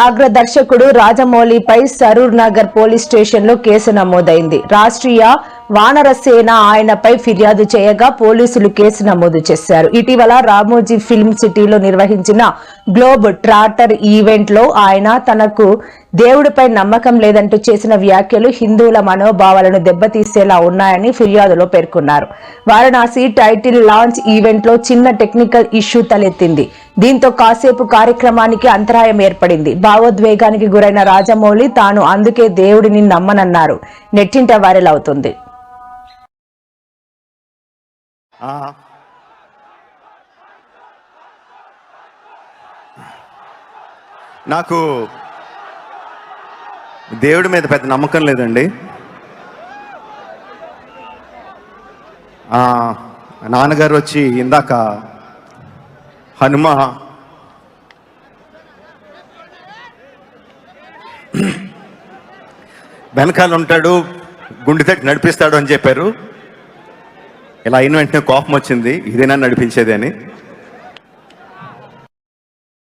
అగ్ర దర్శకుడు రాజమౌళిపై సరూర్ నగర్ పోలీస్ స్టేషన్లో కేసు నమోదైంది. రాష్ట్రీయ వానర సేన ఆయనపై ఫిర్యాదు చేయగా పోలీసులు కేసు నమోదు చేశారు. ఇటీవల రామోజీ ఫిల్మ్ సిటీలో నిర్వహించిన గ్లోబ్ ట్రాటర్ ఈవెంట్లో ఆయన తనకు దేవుడిపై నమ్మకం లేదంటూ చేసిన వ్యాఖ్యలు హిందువుల మనోభావాలను దెబ్బతీసేలా ఉన్నాయని ఫిర్యాదులో పేర్కొన్నారు. వారణాసి టైటిల్ లాంచ్ ఈవెంట్లో చిన్న టెక్నికల్ ఇష్యూ తలెత్తింది. దీంతో కాసేపు కార్యక్రమానికి అంతరాయం ఏర్పడింది. భావోద్వేగానికి గురైన రాజమౌళి తాను అందుకే దేవుడిని నమ్మనన్నారు. నెట్టింట వైరల్ అవుతుంది. నాకు దేవుడి మీద పెద్ద నమ్మకం లేదండి. నాన్నగారు వచ్చి ఇందాక హనుమ వెనకాల ఉంటాడు గుండె తట్టి నడిపిస్తాడు అని చెప్పారు. ఇలా అయిన వెంటనే కోపం వచ్చింది ఇదేనా నడిపించేది అని.